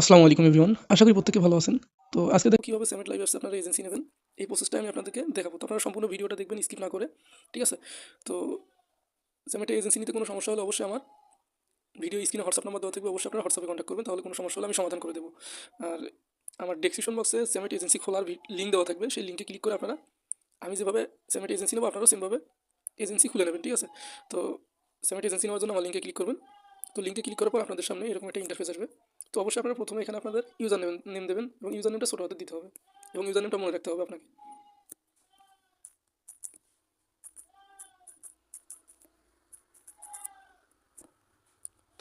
আসসালামু আলাইকুম এভরিওয়ান আশা করি প্রত্যেকে ভালো আছেন। তো আজকে দেখো কীভাবে সেমেন্ট লাইভ অ্যাপসে আপনারা এজেন্সি নেবেন, এই প্রসেসটা আমি আপনাদেরকে দেখাবো। তো আপনারা সম্পূর্ণ ভিডিওটা দেখবেন স্কিপ না করে, ঠিক আছে? তো সেমেন্টে এজেন্সি নিতে কোনো সমস্যা হলে অবশ্যই আমার ভিডিও স্ক্রিনে হোয়াটসঅ্যাপ নাম্বার দেওয়া থাকবে, অবশ্যই আপনারা হোয়াটসঅ্যাপে কন্ট্যাক্ট করবেন, তাহলে কোনো সমস্যা হলে আমি সমাধান করে দেবো। আর আমার ডেসক্রিপশন বক্সে সেমেন্ট এজেন্সি খোলার লিঙ্ক দেওয়া থাকবে, সেই লিঙ্কে ক্লিক করে আপনারা, আমি যেভাবে সেমেন্ট এজেন্সি নেব, আপনারাও সেমভাবে এজেন্সি খুলে নেবেন, ঠিক আছে? তো সেমেন্ট এজেন্সি নেওয়ার জন্য আমার লিঙ্কে ক্লিক করবেন। তো লিঙ্কে ক্লিক করার পর আপনাদের সামনে এরকম একটা ইন্টারফেস আসবে। তো অবশ্যই আপনারা প্রথমে এখানে আপনাদের ইউজার নেম নেম দেবেন এবং ইউজার নেমটা ছোটো হাতে দিতে হবে এবং ইউজার নেমটা মনে রাখতে হবে আপনাকে।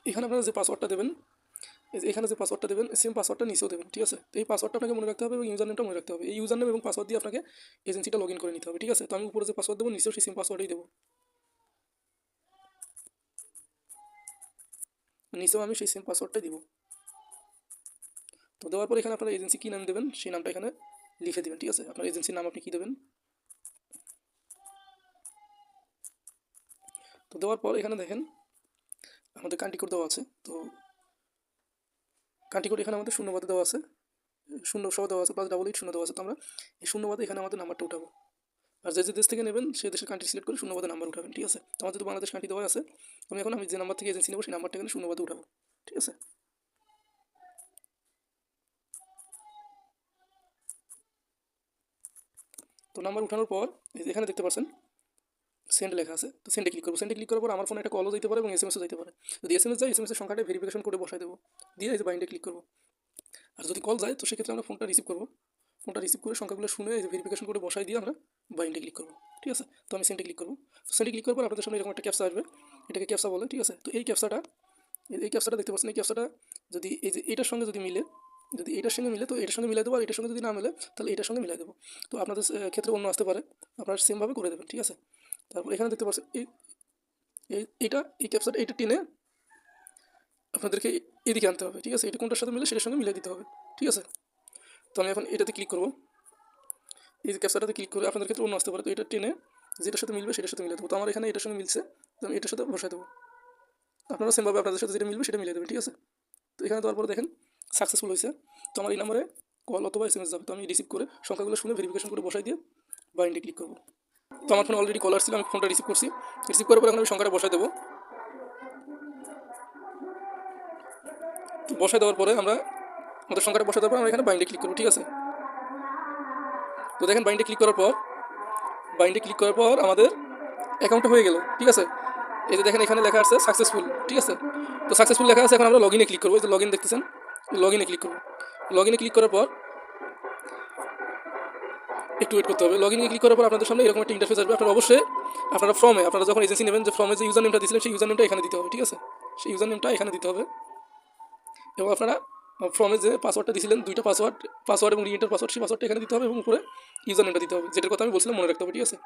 এখানে আপনারা যে পাসওয়ার্ডটা দেবেন এখানে যে পাসওয়ার্ডটা দেবেন সেম পাসওয়ার্ডটা নিচেও দেবেন, ঠিক আছে? তো এই পাসওয়ার্ডটা আপনাকে মনে রাখতে হবে এবং ইউজার নেমটা মনে রাখতে হবে। এই ইউজার নেম এবং পাসওয়ার্ড দিয়ে আপনাকে এজেন্সিটা লগ ইন করে নিতে হবে, ঠিক আছে? তো আমি উপরে যে পাসওয়ার্ড দেবো, নিচেও সেই সেম পাসওয়ার্ডই দেবো। নিচেও আমি সেই সেম পাসওয়ার্ডটাই দিব। তো দেওয়ার পর এখানে আপনারা এজেন্সি কী নাম দেবেন, সেই নামটা এখানে লিখে দেবেন, ঠিক আছে? আপনার এজেন্সির নাম আপনি কী দেবেন? তো দেওয়ার পর এখানে দেখেন, আমাদের কান্ট্রি কোড দেওয়া আছে, তো কান্ট্রি কোড এখানে আমাদের শূন্যবাদে দেওয়া আছে, শূন্য সহ দেওয়া আছে প্লাস ডাবল এইট শূন্য দেওয়া আছে, তো আমরা এই শূন্যবাদে এখানে আমাদের নাম্বারটা উঠাবো। আর যে যে দেশ থেকে নেবেন সেই দেশের কান্ট্রি সিলেক্ট করে শূন্যবাদে নাম্বার উঠাবেন, ঠিক আছে? আমাদের তো বাংলাদেশ কান্ট্রি দেওয়া আছে আমি এখন আমি যে নাম্বার থেকে এজেন্সি নেব, সেই নাম্বারটা এখানে শূন্যবাদে উঠাবো, ঠিক আছে? তো নাম্বার উঠানোর পর এখানে দেখতে পাচ্ছেন সেন্ড লেখা আছে। তো সেন্ডে ক্লিক করব। সেন্ডে ক্লিক করার পর আমার ফোনে একটা কলও দিতে পারে এবং এস এম এসও দিতে পারে। যদি এস এম এস যায় এস এম এসের সংখ্যাটা ভেরিফিকেশন করে বসাই দেবো। দিয়ে এই যে বাইন্ডে ক্লিক করব। আর যদি কল যায়, তো সেক্ষেত্রে আমরা ফোনটা রিসিভ করব। ফোনটা রিসিভ করে সংখ্যাগুলো শুনে এই যে ভেরিফিকেশন করে বসাই দিয়ে আমরা বাইন্ডে ক্লিক করব। ঠিক আছে? তো আমি সেন্ডে ক্লিক করব। সেন্ডে ক্লিক করার পর আপনাদের সামনে এরকম একটা ক্যাপসা আসবে। এটাকে ক্যাপসা বলে, ঠিক আছে? তো এই ক্যাপসাটা এই ক্যাপসাটা দেখতে পাচ্ছেন, এই ক্যাপসাটা যদি এই যে এটার সঙ্গে যদি মিলে যদি এটার সঙ্গে মিলে, তো এটার সঙ্গে মিলাই দেবো আর এটার সঙ্গে যদি না মিলে, তাহলে এটার সঙ্গে মিলাই দেবো। তো আপনাদের ক্ষেত্রে অন্য আসতে পারে। আপনারা সেমভাবে করে দেবেন, ঠিক আছে? তারপর এখানে দেখতে পাচ্ছেন, এই, এই- এইটা এই ক্যাপসাটা এইটা টেনে আপনাদেরকে এদিকে আনতে হবে, ঠিক আছে? এটা কোনটার সাথে মিলে, সেটার সঙ্গে মিলিয়ে দিতে হবে, ঠিক আছে? তো আমি এখন এটাতে ক্লিক করব। এই ক্যাপসাটাতে ক্লিক করে আপনাদের ক্ষেত্রে অন্য আসতে পারে, তো এটা টেনে যেটার সাথে মিলবে, সেটার সাথে মিলিয়ে দেবো। তো আমার এখানে এটার সঙ্গে মিলছে, তো আমি এটার সাথে বসাই দেবো। আপনারা সেমভাবে আপনাদের সাথে যেটা মিলবে, সেটা মিলিয়ে দেবেন, ঠিক আছে? তো এখানে দেওয়ার পরে দেখেন সাকসেসফুল হয়েছে। তো আমার এই নাম্বারে কল অথবা এস যাবে। তো আমি রিসিভ করে সংখ্যাগুলো শুনে ভেরিফিকেশন করে বসাই দিয়ে বাইন্ডে ক্লিক করব। তো আমার ফোনে অলরেডি কল আসছিল আমি ফোনটা রিসিভ করছি। রিসিভ করার পর এখন আমি সংখ্যাটা বসাই দেবো। তো বসাই দেওয়ার পরে আমরা আমাদের সংখ্যাটা বসাই দেওয়ার পর আমরা এখানে বাইন্ডে ক্লিক করব, ঠিক আছে? তো দেখেন বাইন্ডে ক্লিক করার পর বাইন্ডে ক্লিক করার পর আমাদের অ্যাকাউন্টটা হয়ে গেল, ঠিক আছে? এই যে দেখেন এখানে লেখা আছে সাকসেসফুল ঠিক আছে? তো সাকসেসফুল লেখা আছে, এখন আমরা লগ ইনে ক্লিক করব। এই যে লগ ইন দেখতেছেন লগ ইনে ক্লিক করব। লগ ইনে ক্লিক করার পর, একটু ওয়েট করতে হবে। লগ ইনে ক্লিক করার পর আপনাদের সামনে এরকম একটা ইন্টারফেস আসবে। আপনারা অবশ্যই, আপনারা ফর্মে আপনারা যখন এজেন্সি নেবেন যে ফর্মে যে ইউজার নেমটা দিয়েছিলেন, সেই ইউজার নেমটা এখানে দিতে হবে, ঠিক আছে? সেই ইউজার নেমটা এখানে দিতে হবে। এবং আপনারা ফর্মে যে পাসওয়ার্ডটা দিয়েছিলেন, দুইটা পাসওয়ার্ড পাসওয়ার্ড এবং রিএন্টার পাসওয়ার্ড সেই পাসওয়ার্ডটা এখানে দিতে হবে এবং উপরে ইউজার নেমটা দিতে হবে। যেটার কথা আমি বলছিলাম, মনে রাখতে হবে, ঠিক আছে?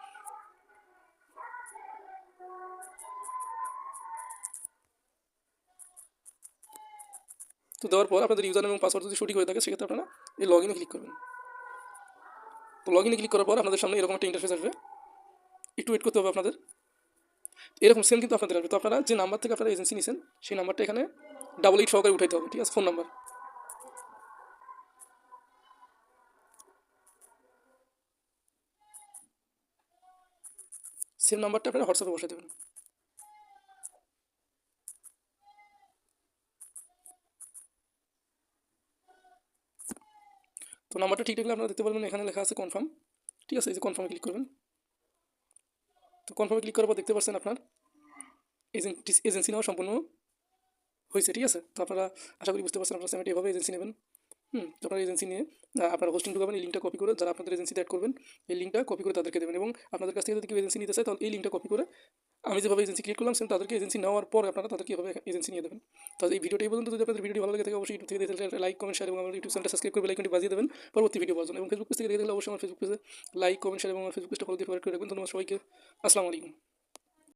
তো দেওয়ার পর আপনাদের ইউজার এবং পাসওয়ার্ড যদি সঠিক হয়ে থাকে, সেক্ষেত্রে আপনারা এই লগ ইনে ক্লিক করবেন। তো লগ ইনে ক্লিক করার পর আপনাদের সামনে এরকম একটা ইন্টারফেস আসবে। একটু ওয়েট করতে হবে আপনাদের। এরকম সেম কিন্তু আপনাদের আসবে। তো আপনারা যে নাম্বার থেকে আপনারা এজেন্সি নিয়েছেন সেই নাম্বারটা এখানে ডাবল এইট সহকারে উঠাইতে হবে, ঠিক আছে? ফোন নাম্বার সেম নাম্বারটা আপনারা হোয়াটসঅ্যাপে বসে দেবেন। নাম্বারটা ঠিক থাকলে আপনারা দেখতে পারবেন, এখানে লেখা আছে কনফার্ম ঠিক আছে, এই যে কনফার্মে ক্লিক করবেন। তো কনফার্মে ক্লিক করার পর দেখতে পাচ্ছেন আপনার এজেন্সি এজেন্সি নেওয়া সম্পূর্ণ হয়েছে, ঠিক আছে? তো আপনারা আশা করি বুঝতে পারছেন, আপনারা সেমেন্ট এভাবে এজেন্সি নেবেন। হুম, তো আপনার এজেন্সি নিয়ে আপনারা হোস্টিং ঢুকাবেন, এই লিঙ্কটা কপি করে, যারা আপনাদের এজেন্সিতে অ্যাড করবেন, এই লিঙ্কটা কপি করে তাদেরকে দেবেন। এবং আপনাদের কাছ থেকে যদি কেউ এজেন্সি নিতে চায়, তাহলে এই লিঙ্কটা কপি করে আমি যেভাবে এজেন্সি ক্রিয়েট করলাম সেম তাদেরকে এজেন্সি নেওয়ার পর আপনারা তাদেরকে এভাবে এজেন্সি নিয়ে দেবেন। তো এই ভিডিওটি পর্যন্ত। যদি আপনাদের ভিডিও ভালো লাগে থাকে অবশ্যই ইউটিউব থেকে লাইক কমেন্ট শেয়ার এবং আমার ইউটিউব চ্যানেলটা সাবস্ক্রাইব করে লাইকনটি বাজিয়ে দেবেন। পরবর্তী ভিডিও পাওয়ার জন্য। এবং ফেসবুক পেজ থেকে দেখে অবশ্যই আমার ফেসবুক পেজে লাইক কমেন্ট শেয়ার এবং আমার ফেসবুক পেজটা ফলো দিয়ে ফলো করে রাখবেন। ধন্যবাদ সবাইকে। আসসালামু আলাইকুম।